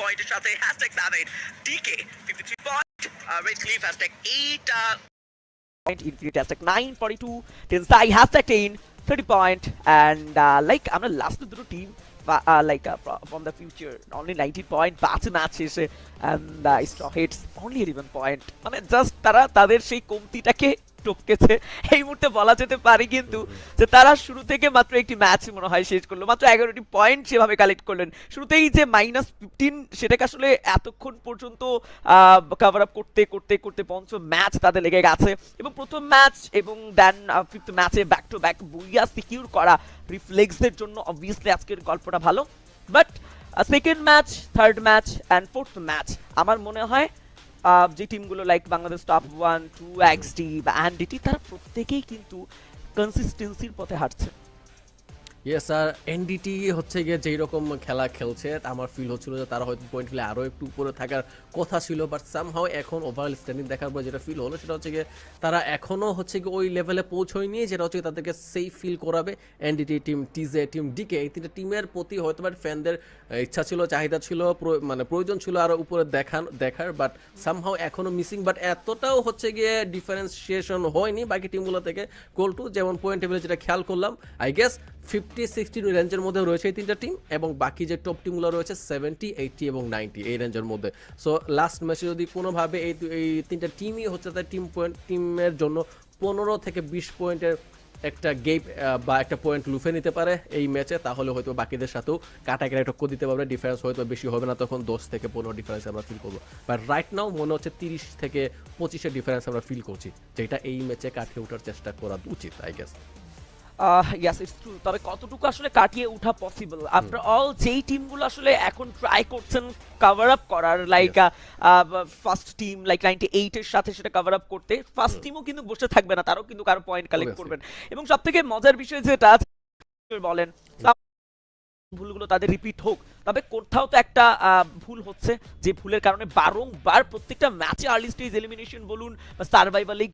পয়েন্টের সাথে hashtag seven DK fifty three point red cliff hashtag eight point, Infinity hashtag 9, 42, Tensai hashtag 10, 30 point, and uh, like আমরা last দুটো team like from the future only 19 point পাঁচ match শেষে and straw hits only 11 point মানে just তারা তাদের সেই কমতিটাকে টপকেছে। এই মুহূর্তে বলা যেতে পারে কিন্তু যে তারা শুরু থেকে মাত্র একটি ম্যাচ মনে হয় শেষ করল। মাত্র এগারোটি পয়েন্ট সেভাবে কালেক্ট করলেন। শুরুতেই যে মাইনাস ফিফটিন সেটাকে আসলে এতক্ষণ পর্যন্ত কভার আপ করতে করতে করতে পঞ্চম ম্যাচ তাদের লেগে গেছে। এবং প্রথম ম্যাচ এবং দেন ফিফথ ম্যাচে back to back booyah secure করা রিফ্লেক্সদের জন্য অবভিয়াসলি আজকের গল্পটা ভালো। But second match third match and fourth match আমার মনে হয় যে টিমগুলো like Bangladesh top one two XD বা অ্যান্ডিটি তারা প্রত্যেকেই কিন্তু কনসিস্টেন্সির পথে হাঁটছে। ইয়েস আর এনডিটি হচ্ছে গিয়ে যেই রকম খেলা খেলছে আমার ফিল হচ্ছিল যে তারা হয়তো পয়েন্ট ফেলে আরও একটু উপরে থাকার কথা ছিল বাট সামহাও এখন ওভারঅল স্ট্যান্ডিং দেখার পর যেটা ফিল হলো, সেটা হচ্ছে গিয়ে তারা এখনও হচ্ছে গিয়ে ওই লেভেলে পৌঁছয়নি, যেটা হচ্ছে তাদেরকে সেফ ফিল করাবে। NDT team TJ team DK এই তিনটা টিমের প্রতি হয়তো বা ফ্যানদের ইচ্ছা ছিল, চাহিদা ছিল মানে প্রয়োজন ছিল আরও উপরে দেখান, দেখার বাট সামহাও এখনও মিসিং বাট এতটাও হচ্ছে গিয়ে ডিফারেন্সিয়েশন হয়নি বাকি টিমগুলো থেকে। গোল টু যেমন পয়েন্ট টেবিলে যেটা খেয়াল করলাম আই গেস ফিফটি সিক্সটি রেঞ্জের মধ্যে রয়েছে এই তিনটা টিম এবং বাকি যে টপ টিমগুলো রয়েছে সেভেন্টি এইটটি এবং নাইনটি এই রেঞ্জের মধ্যে। সো লাস্ট ম্যাচে যদি কোনোভাবে এই এই তিনটা টিমই হচ্ছে তাদের টিম পয়েন্ট টিমের জন্য পনেরো থেকে বিশ পয়েন্টের একটা গেপ বা একটা পয়েন্ট লুফে নিতে পারে এই ম্যাচে তাহলে হয়তো বাকিদের সাথেও কাটাকাটি টক্কর দিতে পারবে ডিফারেন্স হয়তো বেশি হবে না তখন দশ থেকে পনেরো ডিফারেন্স আমরা ফিল করব। বাট রাইট নাও মনে হচ্ছে তিরিশ থেকে পঁচিশের ডিফারেন্স আমরা ফিল করছি, যেটা এই ম্যাচে কাটিয়ে ওঠার চেষ্টা করা উচিত I guess yes it's true তবে কতটুকু আসলে কাটিয়ে ওঠা পসিবল আফটার অল যেই টিমগুলো আসলে এখন ট্রাই করছেন কভার আপ করার like first team like ninety এইটের সাথে সেটা কভার আপ করতে ফার্স্ট টিমও কিন্তু বসে থাকবে না তারাও কিন্তু কারও পয়েন্ট কালেক্ট করবেন। এবং সব থেকে মজার বিষয় যেটা বলেন ভুলগুলো তাদের রিপিট হোক তবে কোথাও তো একটা ভুল হচ্ছে যে ভুলের কারণে বারংবার প্রত্যেকটা ম্যাচে আর্লি স্টেজ এলিমিনেশন বলুন বা সার্ভাইভালে